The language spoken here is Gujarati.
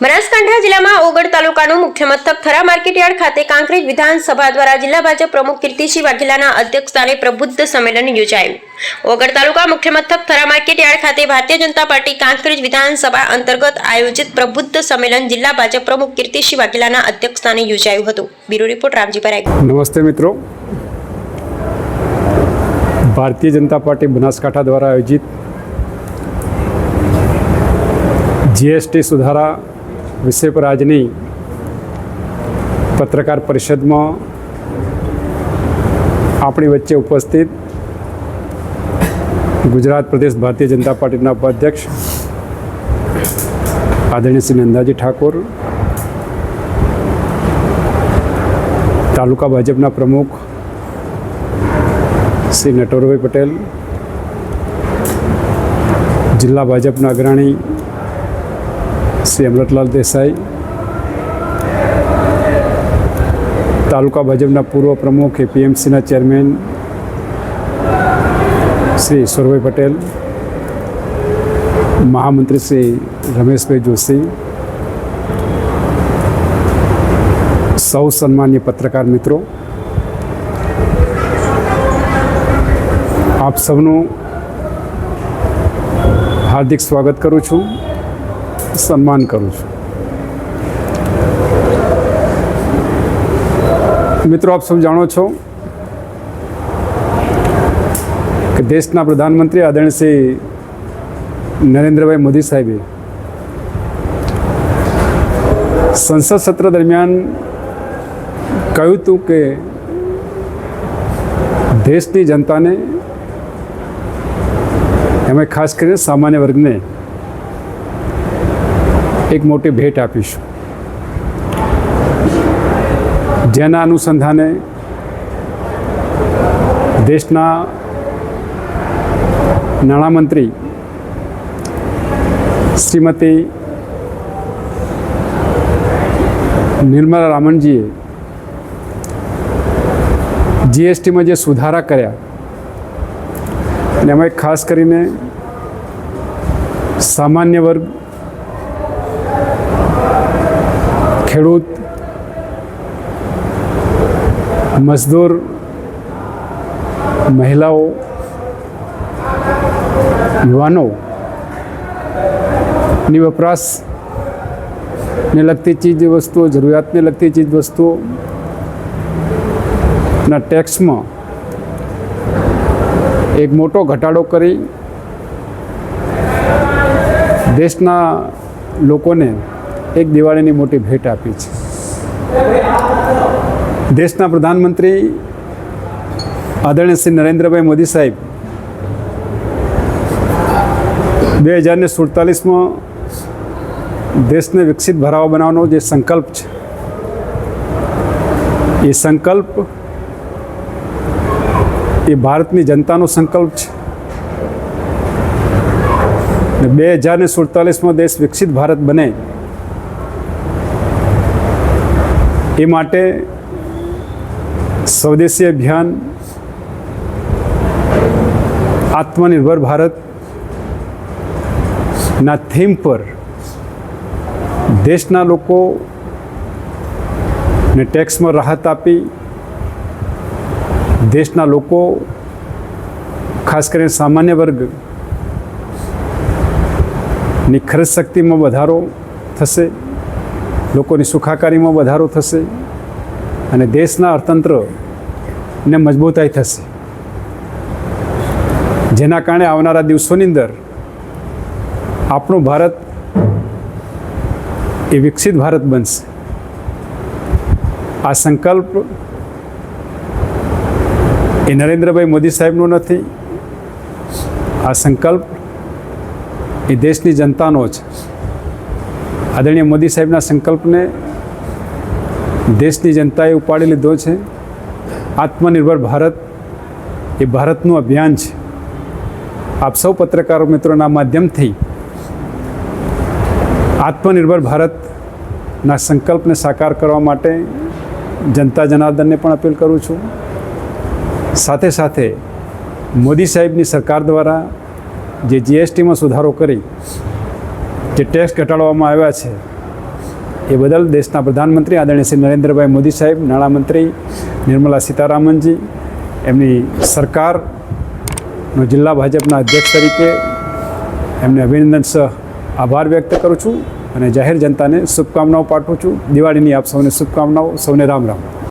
બનાસકાંઠા જિલ્લામાં ઓગળ તાલુકાનું મુખ્ય મથક થરા માર્કેટયાર્ડ ખાતે કાંકરેજ વિધાનસભા દ્વારા જિલ્લા ભાજપ પ્રમુખ કીર્તિસિંહ વાઘેલાના અધ્યક્ષસ્થાને પ્રબુદ્ધ સંમેલન યોજાયું. ઓગળ તાલુકા મુખ્ય મથક થરા માર્કેટયાર્ડ ખાતે ભારતીય જનતા પાર્ટી કાંકરેજ વિધાનસભા અંતર્ગત આયોજિત પ્રબુદ્ધ સંમેલન જિલ્લા ભાજપ પ્રમુખ કીર્તિસિંહ વાઘેલાના અધ્યક્ષસ્થાને યોજાયું હતું. Bureau report, Ramji Parag. નમસ્તે મિત્રો. ભારતીય જનતા પાર્ટી બનાસકાંઠા દ્વારા આયોજિત જીએસટી સુધારા વિષય પર આજની પત્રકાર પરિષદમાં આપણી વચ્ચે ઉપસ્થિત ગુજરાત પ્રદેશ ભારતીય જનતા પાર્ટીના ઉપાધ્યક્ષ આદરણીય શ્રી નંદાજી ઠાકોર, તાલુકા ભાજપના પ્રમુખ શ્રી નટવરભાઈ પટેલ, જિલ્લા ભાજપના અગ્રણી શ્રી અમૃતલાલ દેસાઈ, તાલુકા ભાજપના પૂર્વ પ્રમુખ એપીએમસીના ચેરમેન શ્રી ઈશ્વરભાઈ પટેલ, મહામંત્રી શ્રી રમેશભાઈ જોશી, સૌ સન્માન્ય પત્રકાર મિત્રો, આપ સૌનું હાર્દિક સ્વાગત કરું છું. સન્માન કરું છું. મિત્રો, આપ સૌ જાણો છો કે દેશના પ્રધાનમંત્રી આદરણીય શ્રી નરેન્દ્રભાઈ મોદી સાહેબે સંસદ સત્ર દરમિયાન કહ્યું હતું કે દેશની જનતાને એમાં ખાસ કરીને સામાન્ય વર્ગને એક મોટી ભેટ આપીશું. જેના અનુસંધાને દેશના નાણામંત્રી શ્રીમતી નિર્મલા રામનજીએ જીએસટીમાં જે સુધારા કર્યા અને એમાં ખાસ કરીને સામાન્ય વર્ગ ખેડૂત મજદૂર મહિલાઓ યુવાનો ની વપરાશને લગતી ચીજ વસ્તુઓ, જરૂરિયાતને લગતી ચીજ વસ્તુઓ ના ટેક્સમાં એક મોટો ઘટાડો કરી દેશના લોકોને એક દિવાળીની મોટી ભેટ આપી છે. દેશના પ્રધાનમંત્રી આદરણીય શ્રી નરેન્દ્રભાઈ મોદી સાહેબ, બે હજારને સુડતાલીસમાં દેશને વિકસિત ભરાવા બનાવવાનો જે સંકલ્પ છે, એ સંકલ્પ એ ભારતની જનતાનો સંકલ્પ છે. બે હજારને સુડતાલીસમાં દેશ વિકસિત ભારત બને એ માટે સ્વદેશી અભિયાન, આત્મનિર્ભર ભારત ના થીમ પર દેશના લોકો ને ટેક્સમાં રાહત આપી, દેશના લોકો, ખાસ કરીને સામાન્ય વર્ગની ખરીદ શક્તિમાં વધારો થશે. લોકોની સુખાકારીમાં વધારો થશે અને દેશના અર્થતંત્રને મજબૂતાઈ થશે. જેના કારણે આવનારા દિવસોની અંદર આપણું ભારત એ વિકસિત ભારત બનશે. આ સંકલ્પ એ નરેન્દ્રભાઈ મોદી સાહેબનો નથી. આ સંકલ્પ એ દેશની જનતાનો છે. આદરણીય મોદી સાહેબના સંકલ્પને દેશની જનતાએ ઉપાડી લીધો છે. આત્મનિર્ભર ભારત એ ભારતનું અભિયાન છે. આપ સૌ પત્રકારો મિત્રોના માધ્યમથી આત્મનિર્ભર ભારતના સંકલ્પને સાકાર કરવા માટે જનતા જનાર્દનને પણ અપીલ કરું છું. સાથે સાથે મોદી સાહેબની સરકાર દ્વારા જે જીએસટીમાં સુધારો કરી જે ટેક્સ ઘટાડવામાં આવ્યા છે, એ બદલ દેશના પ્રધાનમંત્રી આદરણીય શ્રી નરેન્દ્રભાઈ મોદી સાહેબ નાણામંત્રી નિર્મલા સીતારામનજી, એમની સરકારનો જિલ્લા ભાજપના અધ્યક્ષ તરીકે એમને અભિનંદન સહ આભાર વ્યક્ત કરું છું અને જાહેર જનતાને શુભકામનાઓ પાઠવું છું. દિવાળીની આપ સૌને શુભકામનાઓ. સૌને રામ રામ.